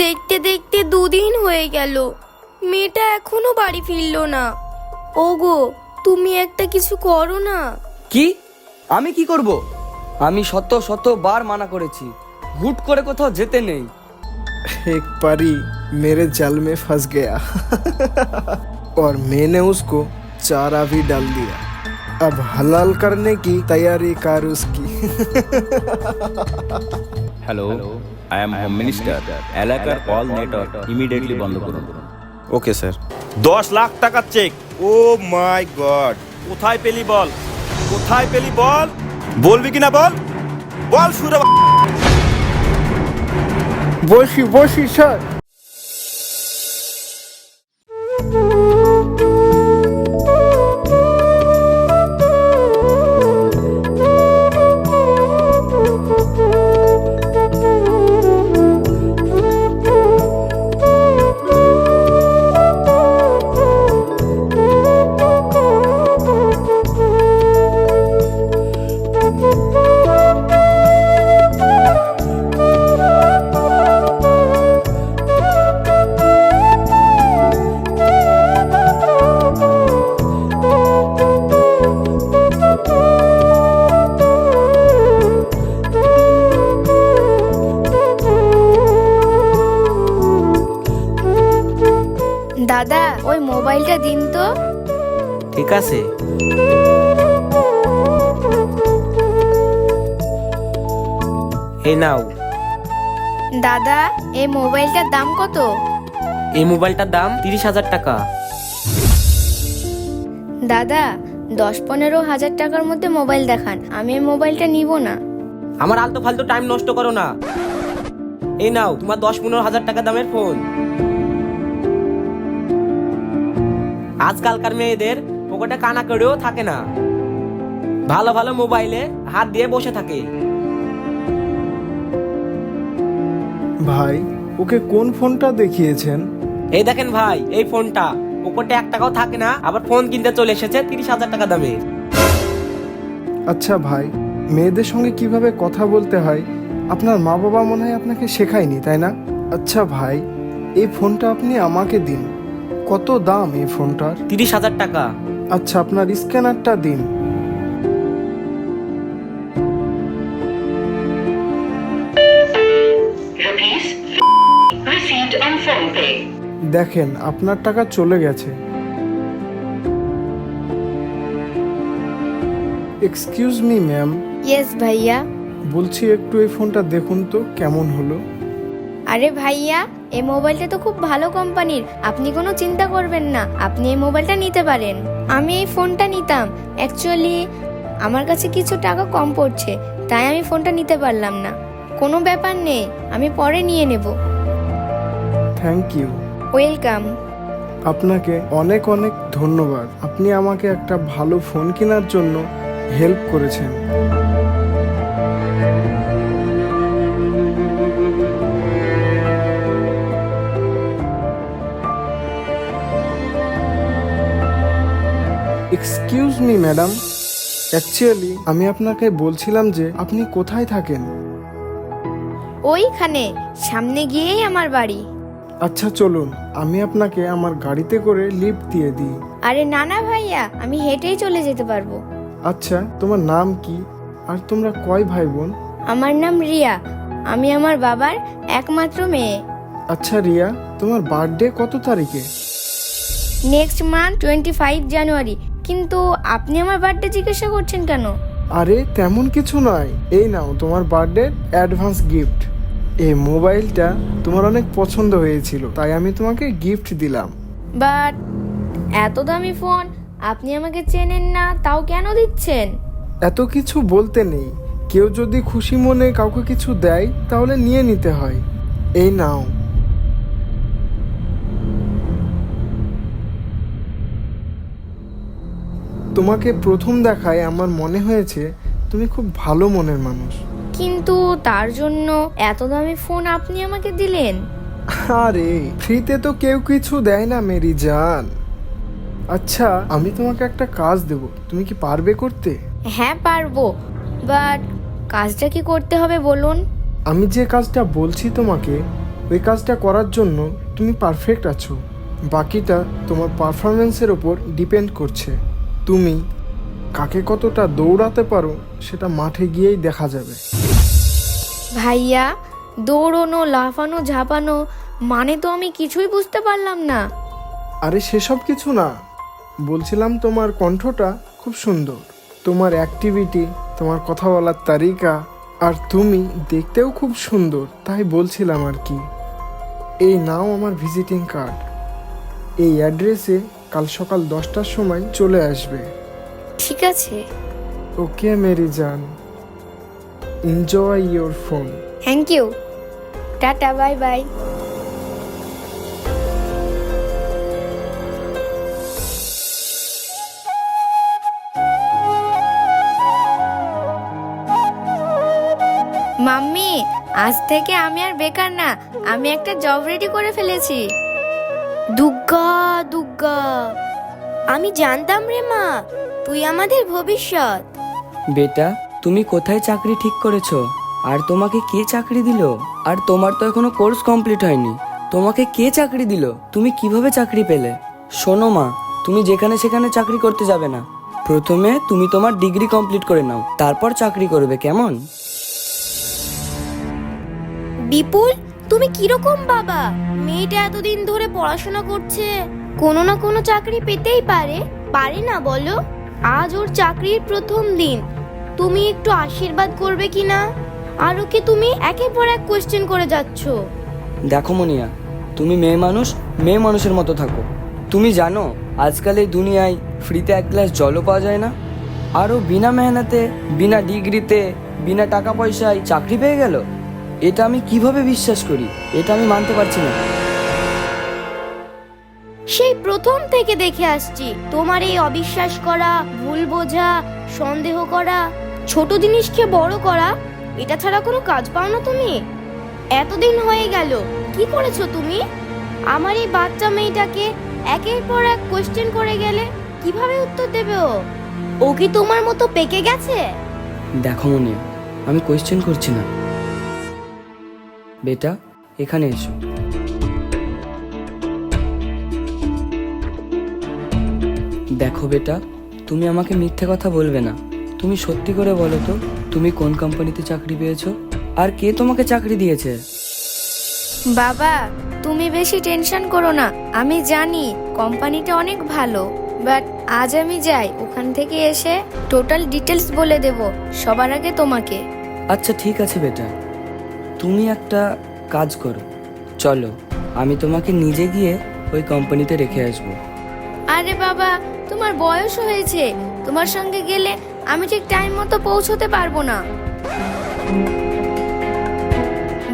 দেখতে দেখতে দুদিন হয়ে গেল মেয়েটা এখনো বাড়ি ফিরলো না ওগো তুমি একটা কিছু করো না কি আমি কি করব আমি শত শত বার মানা করেছি হুট করে কোথাও যেতে নেই एक परी मेरे जाल में फंस गया और मैंने उसको चारा भी डाल दिया अब हलाल करने की तैयारी कर उसकी hello I am home minister এলাকার অল নেটওয়ার্ক ইমিডিয়েটলি বন্ধ করুন। ওকে স্যার দশ লাখ টাকার চেক ও মাই গড। কোথায় পেলি বল? কোথায় পেলি বল? বলবি কিনা বল? বল সুরে বসি বসি স্যার আছে। এই নাও। দাদা এই মোবাইলটার দাম কত? এই মোবাইলটার দাম তিরিশ হাজার টাকা। দাদা দশ পনেরো হাজার টাকার মধ্যে মোবাইল দেখান আমি এই মোবাইলটা নিব না। আমার আলতো ফালতু টাইম নষ্ট করো না। এই নাও তোমার দশ পনেরো হাজার টাকা দামের ফোন। আজকালকার মেয়েদের পকেটে কানা করেও থাকে না। ভালো ভালো মোবাইলে হাত দিয়ে বসে থাকে। ভাই ওকে কোন ফোনটা দেখিয়েছেন? এই দেখেন ভাই এই ফোনটা। পকেটে এক টাকাও থাকে না আবার ফোন কিনতে চলে এসেছে তিরিশ হাজার টাকা দামে। আচ্ছা ভাই মেয়েদের সঙ্গে কীভাবে কথা বলতে হয়? আপনার মা বাবা মনে হয় আপনাকে শেখায়নি তাই না? আচ্ছা ভাই এই ফোনটা আপনি আমাকে দিন। কত দাম এই ফোনটার? তিরিশ হাজার টাকা। আচ্ছা আপনার স্ক্যানারটা দিন. দেখেন আপনার টাকা চলে গেছে। এক্সকিউজ মি ম্যাম ইয়েস ভাইয়া। বলছি একটু এই ফোনটা দেখুন তো কেমন হলো? আরে ভাইয়া এই মোবাইলটা তো খুব ভালো কোম্পানির। আপনি কোনো চিন্তা করবেন না আপনি এই মোবাইলটা নিতে পারেন। আমি এই ফোনটা নিতাম। অ্যাকচুয়ালি আমার কাছে কিছু টাকা কম পড়ছে তাই আমি ফোনটা নিতে পারলাম না। কোনো ব্যাপার নেই আমি পরে নিয়ে নেব। Thank you welcome. আপনাকে অনেক অনেক ধন্যবাদ। আপনি আমাকে একটা ভালো ফোন কেনার জন্য হেল্প করেছেন। এক্সকিউজ মি ম্যাডাম অ্যাকচুয়ালি আমি আপনাকে বলছিলাম যে আপনি কোথায় থাকেন? ওইখানে সামনে গিয়েই আমার বাড়ি। আচ্ছা চলুন। আমি আপনাকে আমার গাড়িতে করে লিফট দিয়ে দিই। আরে না না ভাইয়া আমি হেঁটেই চলে যেতে পারব। আচ্ছা তোমার নাম কি? আর তোমরা কয় ভাই বোন আমার নাম রিয়া। আমি আমার বাবার একমাত্র মেয়ে। আচ্ছা রিয়া তোমার বার্থডে কত তারিখে? Next month twenty five January কিন্তু আপনি আমার বার্থডে জিজ্ঞাসা করছেন কেন? আরে তেমন কিছু নয়। এই নাও তোমার বার্থডে অ্যাডভান্স গিফট। এই মোবাইলটা তোমার অনেক পছন্দ হয়েছিল তাই আমি তোমাকে গিফট দিলাম। বাট এত দামি ফোন আপনি আমাকে চেনেন না তাও কেন দিচ্ছেন? এত কিছু বলতে নেই। কেউ যদি খুশি মনে কাউকে কিছু দেয় তাহলে নিয়ে নিতে হয়। এই নাও। তোমাকে প্রথম দেখায় আমার মনে হয়েছে তুমি খুব ভালো মনের মানুষ। কিন্তু তার জন্য এত দামি ফোন আপনি আমাকে দিলেন। আরে ফ্রিতে তো কেউ কিছু দেয় না মেরি জান। আচ্ছা আমি তোমাকে একটা কাজ দেব। তুমি কি পারবে করতে? হ্যাঁ পারব। বাট কাজটা কি করতে হবে বলুন? আমি যে কাজটা বলছি তোমাকে ওই কাজটা করার জন্য তুমি পারফেক্ট আছো। বাকিটা তোমার পারফরমেন্সের ওপর ডিপেন্ড করছে। তুমি কাকে কতটা দৌড়াতে পারো সেটা মাঠে গিয়েই দেখা যাবে। ভাইয়া দৌড়নো লাফানো ঝাঁপানো মানে তো আমি কিছুই বুঝতে পারলাম না। আরে সেসব কিছু না। বলছিলাম তোমার কণ্ঠটা খুব সুন্দর। তোমার অ্যাক্টিভিটি তোমার কথা বলার তারিকা আর তুমি দেখতেও খুব সুন্দর তাই বলছিলাম আর কি। এই নাও আমার ভিজিটিং কার্ড এই অ্যাড্রেসে কাল সকাল দশটার সময় চলে আসবে। ঠিক আছে। ওকে মেরি জান। Enjoy your phone thank you tata bye bye. Mummy আজ থেকে আমি আর বেকার না আমি একটা জব রেডি করে ফেলেছি। দুগ্গা দুগ্গা। আমি জানতাম রে মা তুই আমাদের ভবিষ্যৎ। বেটা তুমি কোথায় চাকরি ঠিক করেছ? আর তোমাকে কে চাকরি দিল? আর তোমার তো এখনও কোর্স কমপ্লিট হয়নি। তোমাকে কে চাকরি দিল? তুমি কীভাবে চাকরি পেলে? শোনো মা তুমি যেখানে সেখানে চাকরি করতে যাবে না। প্রথমে তুমি তোমার ডিগ্রি কমপ্লিট করে নাও তারপর চাকরি করবে কেমন? বিপুল তুমি কীরকম বাবা? মেয়েটা এতদিন ধরে পড়াশোনা করছে। কোনো না কোনো চাকরি পেতেই পারে। পারে না বলো। আজ ওর চাকরির প্রথম দিন। তুমি একটু আশীর্বাদ করবে কি না? আর ওকে তুমি একের পর এক কোশ্চেন করে যাচ্ছ? দেখো মনিয়া, তুমি মেয়ে মানুষ, মেয়ে মানুষের মতো থাকো। তুমি জানো, আজকাল এই দুনিয়ায় ফ্রিতে এক গ্লাস জলও পাওয়া যায় না। আরও বিনা মেহনতে, বিনা ডিগ্রিতে বিনা টাকা পয়সায় চাকরি পেয়ে গেল? এটা আমি কীভাবে বিশ্বাস করি? এটা আমি মানতে পারছি না। সেই প্রথম থেকে দেখে আসছি তোমার এই অবিশ্বাস করা ভুল বোঝা সন্দেহ করা ছোট জিনিসকে বড় করা এটা ছাড়া কোনো কাজ পাও না তুমি? এতদিন হয়ে গেল কি করেছ তুমি? আমার এই বাচ্চা মেয়েটাকে একের পর এক কোশ্চেন করে গেলে কীভাবে উত্তর দেবে ও? ও কি তোমার মতো পেকে গেছে? দেখো মনিয়া আমি কোয়েশ্চেন করছি না। বেটা এখানে এসো। দেখো বেটা তুমি আমাকে মিথ্যে কথা বলবে না। তুমি সত্যি করে বলো তো তুমি কোন কোম্পানিতে চাকরি পেয়েছ? আর কে তোমাকে চাকরি দিয়েছে? বাবা তুমি বেশি টেনশন করো না। আমি জানি কোম্পানিটা অনেক ভালো বাট আজ আমি যাই ওখান থেকে এসে টোটাল ডিটেলস বলে দেব সবার আগে তোমাকে। আচ্ছা ঠিক আছে বেটা। তুমি একটা কাজ করো। চলো আমি তোমাকে নিজে গিয়ে ওই কোম্পানিতে রেখে আসব। আরে বাবা তোমার বয়স হয়েছে। তোমার সঙ্গে গেলে আমি ঠিক টাইম মতো পৌঁছতে পারব না।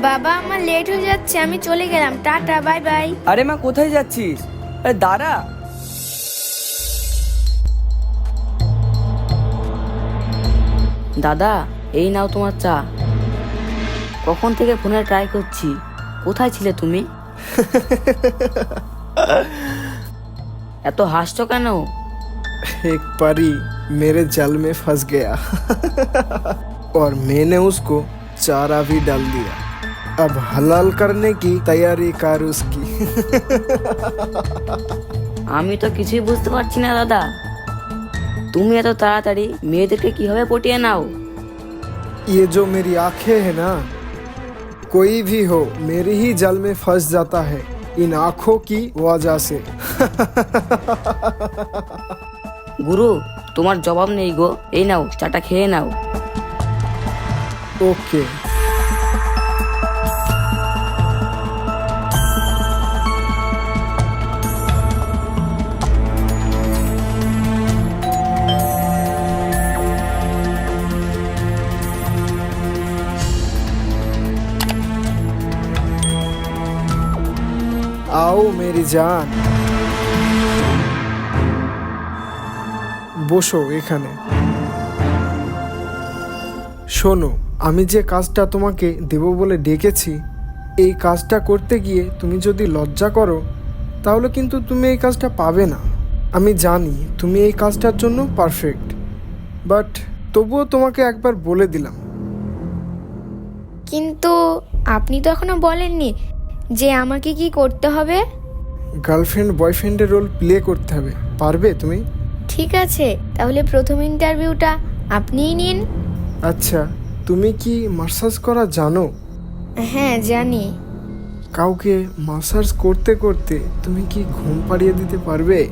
বাবা আমার লেট হয়ে যাচ্ছে আমি চলে গেলাম। টাটা বাই বাই আরে মা কোথায় যাচ্ছিস? আরে দাঁড়া। দাদা এই নাও তোমার চা। কখন থেকে ফোনে ট্রাই করছি কোথায় ছিলে তুমি এত হাসছো কেন एक परी मेरे जाल में फंस गया और मैंने उसको चारा भी डाल दिया अब हलाल करने की तैयारी कर उसकी আমি তো কিছুই বুঝতে পারছি না দাদা তুমি এত তাড়াতাড়ি মেয়েদেরকে কিভাবে পটিয়ে নাও ये जो मेरी आंखें है ना कोई भी हो मेरे ही जाल में फंस जाता है इन आंखों की वजह से গুরু তোমার জবাব নেই গো এই নাও চাটা খেয়ে নাও ओके आओ मेरी जान বসো এখানে শোনো আমি যে কাজটা তোমাকে দেব বলে ডেকেছি এই কাজটা করতে গিয়ে তুমি যদি লজ্জা করো তাহলে কিন্তু তুমি এই কাজটা পাবে না আমি জানি তুমি এই কাজটার জন্য পারফেক্ট বাট তবুও তোমাকে একবার বলে দিলাম কিন্তু আপনি তো এখনো বলেননি যে আমাকে কি করতে হবে? গার্লফ্রেন্ড বয়ফ্রেন্ডের রোল প্লে করতে হবে। পারবে তুমি? ঠিক আছে তাহলে প্রথম ইন্টারভিউটা আপনিই নিন। আচ্ছা তুমি কি মাসাজ করা জানো? হ্যাঁ জানি। কাউকে মাসাজ করতে করতে তুমি কি ঘুম পাড়িয়ে দিতে পারবে?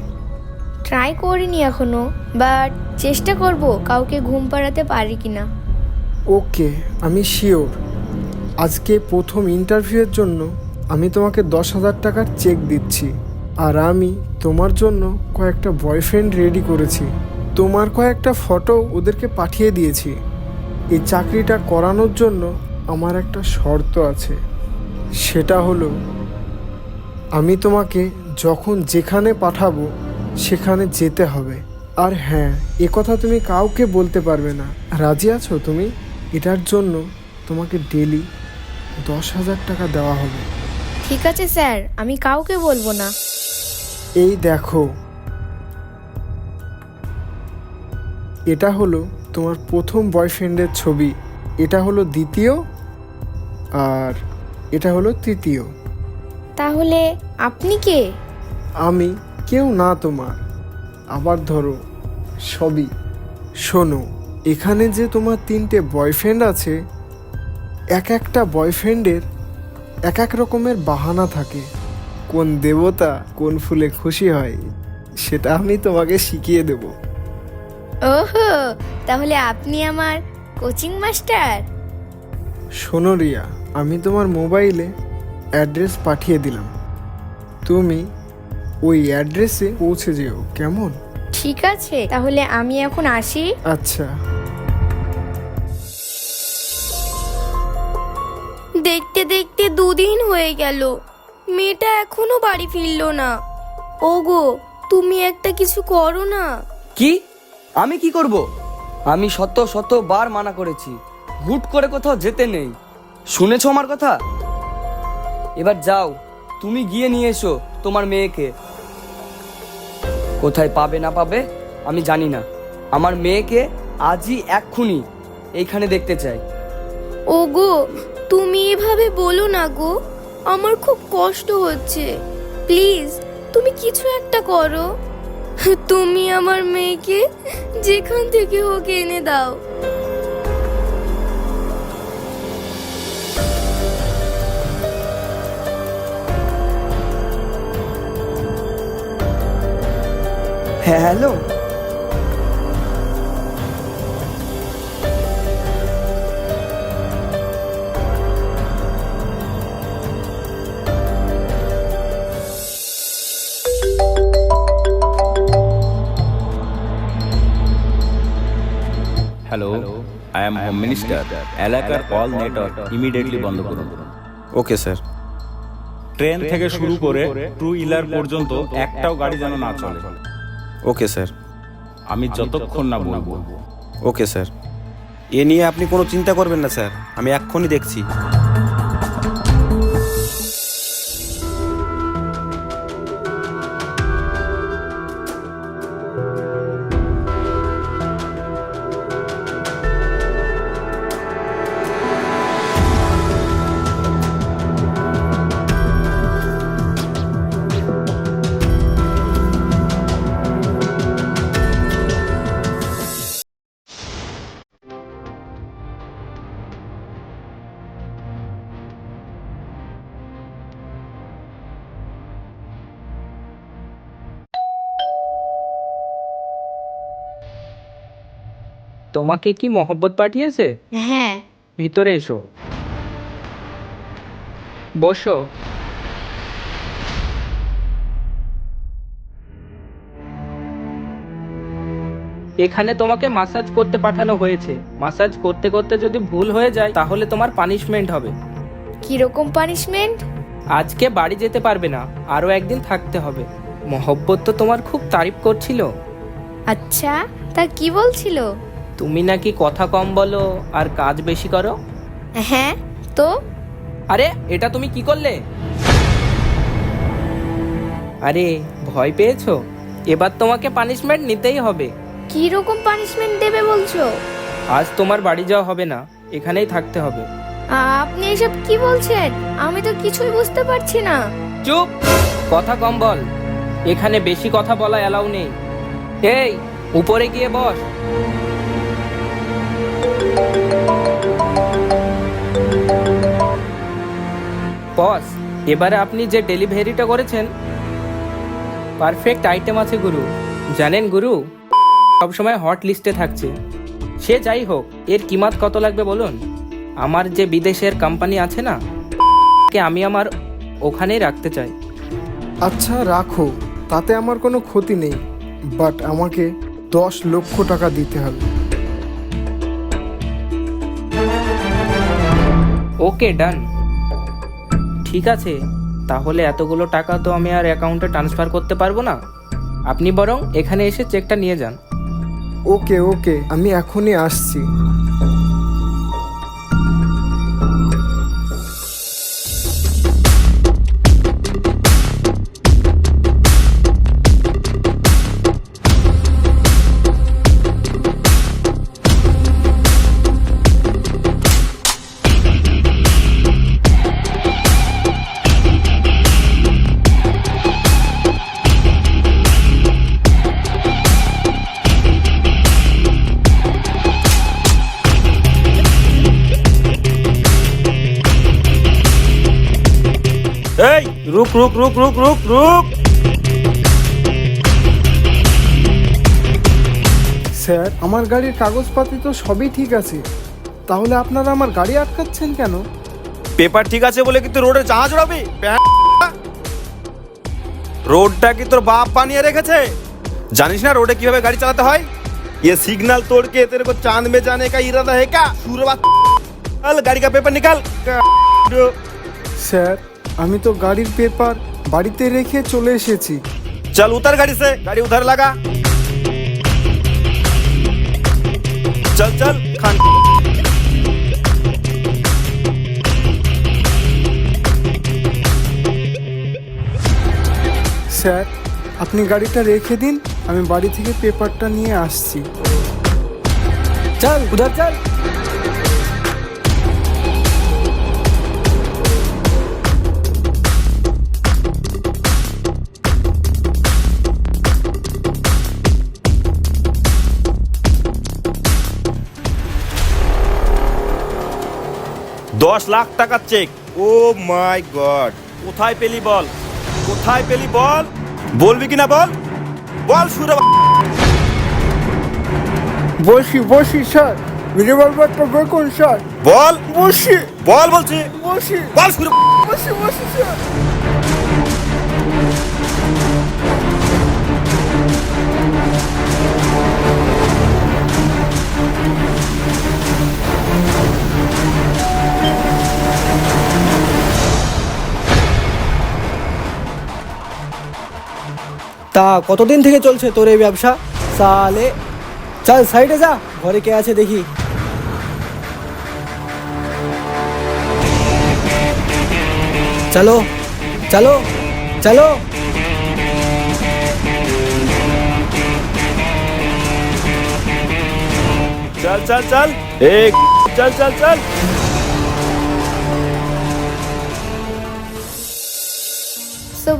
ট্রাই করিনি এখনও বাট চেষ্টা করব কাউকে ঘুম পাড়াতে পারি কিনা। ওকে আমি শিওর। আজকে প্রথম ইন্টারভিউয়ের জন্য আমি তোমাকে দশ হাজার টাকার চেক দিচ্ছি, আর আমি তোমার জন্য কয়েকটা বয়ফ্রেন্ড রেডি করেছি। তোমার কয়েকটা ফটো ওদেরকে পাঠিয়ে দিয়েছি। এই চাকরিটা করানোর জন্য আমার একটা শর্ত আছে। সেটা হলো, আমি তোমাকে যখন যেখানে পাঠাবো, সেখানে যেতে হবে। আর হ্যাঁ এ কথা তুমি কাউকে বলতে পারবে না। রাজি আছো তুমি? এটার জন্য তোমাকে ডেলি দশ হাজার টাকা দেওয়া হবে। ঠিক আছে স্যার। আমি কাউকে বলব না। এই দেখো। এটা হলো তোমার প্রথম বয়ফ্রেন্ডের ছবি। এটা হলো দ্বিতীয় আর এটা হলো তৃতীয়। তাহলে আপনি কে? আমি কেউ না তোমার। আবার ধরো সবই। শোনো এখানে যে তোমার তিনটে বয়ফ্রেন্ড আছে এক একটা বয়ফ্রেন্ডের এক এক রকমের বাহানা থাকে। কোন দেবতা কোন ফুলে খুশি হয় সেটা আমি তোমাকে শিখিয়ে দেব। ওহো তাহলে আপনি আমার কোচিং মাস্টার? শোনো রিয়া আমি তোমার মোবাইলে অ্যাড্রেস পাঠিয়ে দিলাম। তুমি ওই অ্যাড্রেসে পৌঁছে যেও কেমন? ঠিক আছে তাহলে আমি এখন আসি। আচ্ছা। দেখতে দেখতে দুদিন হয়ে গেল। মেয়েটা এখনও বাড়ি ফিরলো না। ওগো তুমি একটা কিছু করো না। কি? আমি কি করব? আমি শত শত বার মানা করেছি। হুট করে কোথাও যেতে নেই। শুনেছ আমার কথা? এবার যাও তুমি গিয়ে নিয়ে এসো তোমার মেয়েকে। কোথায় পাবে না পাবে আমি জানি না। আমার মেয়েকে আজই এক্ষুনি এইখানে দেখতে চাই। ওগো তুমি এভাবে বলো না গো। আমার খুব কষ্ট হচ্ছে। প্লিজ, তুমি কিছু একটা করো। তুমি আমার মেয়েকে যেখান থেকে হোক এনে দাও। হ্যাঁ hello. Hello I am home minister এলাকার অল নেটওয়ার্ক ইমিডিয়েটলি বন্ধ করুন। ওকে স্যার ট্রেন থেকে শুরু করে টু হুইলার পর্যন্ত একটাও গাড়ি যেন না চলে। ওকে স্যার আমি যতক্ষণ না বলব। ওকে স্যার এ নিয়ে আপনি কোনো চিন্তা করবেন না স্যার আমি এক্ষুনি দেখছি। তোমাকে কি মহব্বত পাঠিয়েছে? হ্যাঁ। ভিতরে এসো। বসো। এখানে তোমাকে মাসাজ করতে পাঠানো হয়েছে। মাসাজ করতে করতে যদি ভুল হয়ে যায় তাহলে তোমার পানিশমেন্ট হবে। কীরকম পানিশমেন্ট আজকে বাড়ি যেতে পারবে না আরও একদিন থাকতে হবে। মহব্বত তো তোমার খুব তারিফ করছিল। আচ্ছা তা কি বলছিল? তুমি নাকি কথা কম বলো আর কাজ বেশি করো? হ্যাঁ তো? আরে এটা তুমি কি করলে? আরে ভয় পেয়েছ? এবার তোমাকে পানিশমেন্ট নিতেই হবে। কি রকম পানিশমেন্ট দেবে বলছো? আজ তোমার বাড়ি যাওয়া হবে না এখানেই থাকতে হবে। আপনি এসব কি বলছেন? আমি তো কিছুই বুঝতে পারছি না। চুপ! কথা কম বল। এখানে বেশি কথা বলা অ্যালাউ নেই। এই উপরে গিয়ে বস। বস এবারে আপনি যে ডেলিভারিটা করেছেন পারফেক্ট আইটেম আছে গুরু। জানেন গুরু সবসময় হট লিস্টে থাকছে। সে যাই হোক এর কিমাত কত লাগবে বলুন? আমার যে বিদেশের কোম্পানি আছে না কে আমি আমার ওখানেই রাখতে চাই। আচ্ছা রাখো তাতে আমার কোনো ক্ষতি নেই বাট আমাকে দশ লক্ষ টাকা দিতে হবে। ওকে ডান ঠিক আছে, তাহলে এতগুলো টাকা তো আমি আর অ্যাকাউন্টে ট্রান্সফার করতে পারব না। আপনি বরং এখানে এসে চেকটা নিয়ে যান। ওকে ওকে, আমি এখনই আসছি। রুক রুক রুক রুক রুক রুক স্যার আমার গাড়ির কাগজপাতি তো সবই ঠিক আছে তাহলে আপনারা আমার গাড়ি আটকাচ্ছেন কেন পেপার ঠিক আছে বলে কি তুই রোডে জাহাজ উড়াবি রোডটা কি তোর বাপ বানিয়ে রেখেছে জানিস না রোডে কিভাবে গাড়ি চালাতে হয় ये सिग्नल तोड़ के तेरे को चांद में जाने का इरादा है क्या सूर्य चल गाड़ी का पेपर निकाल স্যার আমি তো গাড়ির পেপার বাড়িতে রেখে চলে এসেছি। চল উতার গাড়ি সে গাড়ি উধার লাগা। চল চল খান। স্যার আপনি গাড়িটা রেখে দিন আমি বাড়ি থেকে পেপারটা নিয়ে আসছি। চল উধার চল। দশ লাখ টাকার চেক। ও মাই গড। কোথায় পেলি বল? কোথায় পেলি বল? বলবি কিনা বল? বল সুরে বসি বসি স্যার। রিভলভারটা বেকুন স্যার। বল। বসি। বল বলছি। বসি। বল সুরে বসি বসি স্যার। তা কতদিন থেকে চলছে তোর এই ব্যবসা সালে চল সাইডে যা ঘরে কে আছে দেখি চলো চলো চলো चल चल चल एक चल चल चल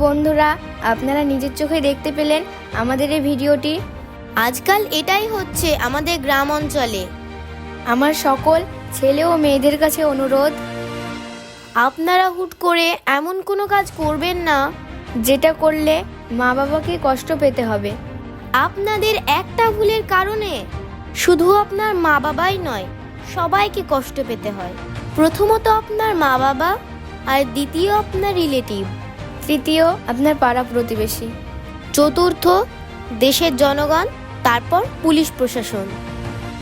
বন্ধুরা, আপনারা নিজের চোখে দেখতে পেলেন আমাদের এই ভিডিওটি। আজকাল এটাই হচ্ছে আমাদের গ্রাম অঞ্চলে। আমার সকল ছেলে ও মেয়েদের কাছে অনুরোধ, আপনারা হুট করে এমন কোনো কাজ করবেন না, যেটা করলে মা বাবাকে কষ্ট পেতে হবে। আপনাদের একটা ভুলের কারণে শুধু আপনার মা বাবাই নয়, সবাইকে কষ্ট পেতে হয়। প্রথমত আপনার মা বাবা আর দ্বিতীয় আপনার রিলেটিভ। তৃতীয় আপনার পাড়া প্রতিবেশী। চতুর্থ দেশের জনগণ, তারপর পুলিশ প্রশাসন।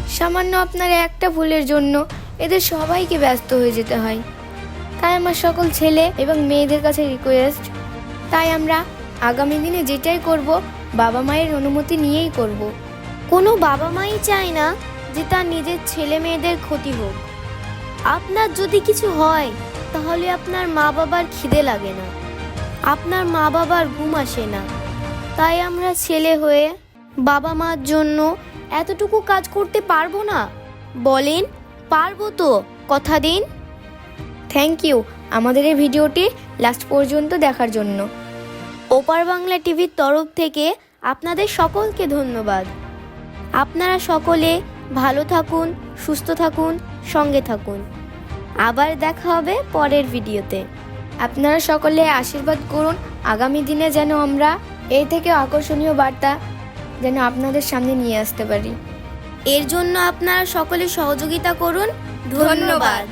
সামান্য আপনার একটা ভুলের জন্য এদের সবাইকে ব্যস্ত হয়ে যেতে হয়। তাই আমার সকল ছেলে এবং মেয়েদের কাছে রিকোয়েস্ট তাই আমরা আগামী দিনে যেটাই করব, বাবা মায়ের অনুমতি নিয়েই করব। কোনো বাবা মাই চায় না যে তার নিজের ছেলে মেয়েদের ক্ষতি হোক। আপনার যদি কিছু হয়, তাহলে আপনার মা বাবার খিদে লাগে না। আপনার মা বাবার ঘুম আসে না। তাই আমরা ছেলে হয়ে বাবা মার জন্য এতটুকু কাজ করতে পারব না। বলেন পারব তো। কথা দিন। থ্যাংক ইউ আমাদের এই ভিডিওটি লাস্ট পর্যন্ত দেখার জন্য। ওপার বাংলা টিভির তরফ থেকে আপনাদের সকলকে ধন্যবাদ। আপনারা সকলে ভালো থাকুন সুস্থ থাকুন সঙ্গে থাকুন। আবার দেখা হবে পরের ভিডিওতে। আপনারা সকলে আশীর্বাদ করুন। আগামী দিনে যেন আমরা এই থেকে আকর্ষণীয় বার্তা যেন আপনাদের সামনে নিয়ে আসতে পারি। এর জন্য আপনারা সকলে সহযোগিতা করুন। ধন্যবাদ।